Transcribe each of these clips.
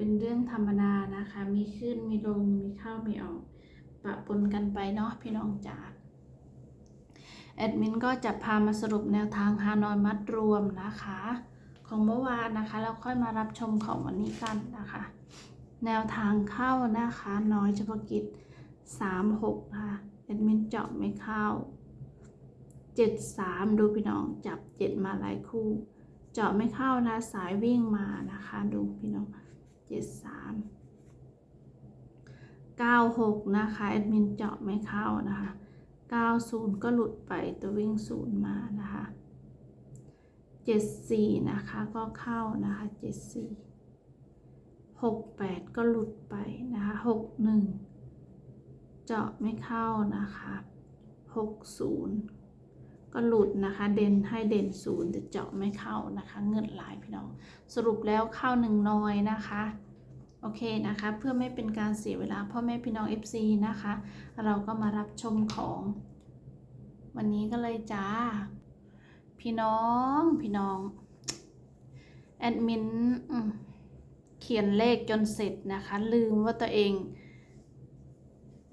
เป็นเรื่องธรรมดานะคะ มีขึ้นมีลง มีเข้ามีออกปะปนกันไปเนาะพี่น้องจ๋าแอดมินก็จะพามาสรุปแนวทางฮานอยมัดรวมนะคะ ของเมื่อวานนะคะแล้วค่อยมารับชมของวันนี้กันนะคะ แนวทางเข้านะคะน้อยเฉพาะกิจ 36 ค่ะแอดมินเจาะไม่เข้า 73 ดูพี่น้องจับ 7 มาหลายคู่ เจาะไม่เข้านะสายวิ่งมานะคะ ดูพี่น้อง 73 96 นะคะ แอดมินเจาะไม่เข้านะคะ 90 ก็หลุดไปตัววิ่ง 0 มานะคะ 74 นะคะก็เข้านะคะ 74 68 ก็หลุดไปนะคะ 61 เจาะไม่เข้านะคะ 60 ก็หลุดนะคะ เด่นให้เด่นศูนย์แต่เจาะไม่เข้านะคะ เงินหลายพี่น้อง สรุปแล้วเข้าหนึ่งน้อยนะคะ โอเคนะคะเพื่อไม่เป็นการเสียเวลาพ่อแม่พี่น้อง FC นะคะ เราก็มารับชมของ วันนี้ก็เลยจ้า พี่น้องพี่น้องแอดมินเขียนเลขจนเสร็จนะคะ ลืมว่าตัวเอง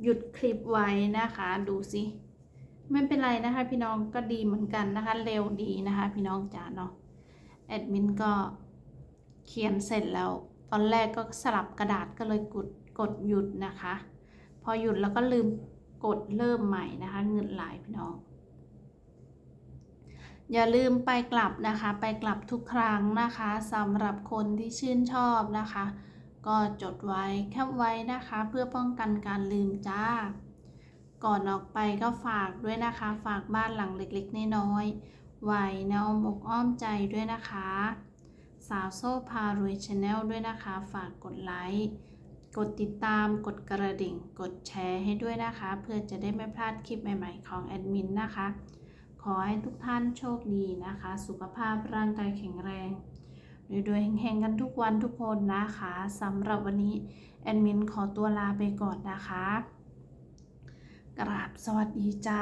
หยุดคลิปไว้นะคะ ดูสิไม่เป็นไรนะคะ พี่น้องก็ดีเหมือนกันนะคะ เร็วดีนะคะ พี่น้องจ๋าเนาะแอดมินก็เขียนเสร็จแล้ว อนแรกก็สลับกระดาษก็เลยกดกดหยุดนะคะ พอหยุดแล้วก็ลืมกดเริ่มใหม่นะคะเงินหลายพี่น้อง อย่าลืมไปกลับนะคะ ไปกลับทุกครั้งนะคะสำหรับคนที่ชื่นชอบนะคะ ก็จดไว้แคปไว้นะคะ เพื่อป้องกันการลืมจ้า ก่อนออกไปก็ฝากด้วยนะคะ ฝากบ้านหลังเล็กๆน้อยๆไว้ในอ้อมอกอ้อมใจด้วยนะคะาวโซ่พารวยชาแนลด้วยนะคะ ฝากกดไลค์กดติดตามกดกระดิ่ง กดแชร์ให้ด้วยนะคะ เพื่อจะได้ไม่พลาดคลิปใหม่ๆของแอดมินนะคะ ขอให้ทุกท่านโชคดีนะคะ สุขภาพร่างกายแข็งแรงรวยๆเฮงๆกันทุกวันทุกคนนะคะสำหรับวันนี้แอดมินขอตัวลาไปก่อนนะคะ กราบสวัสดีจ้า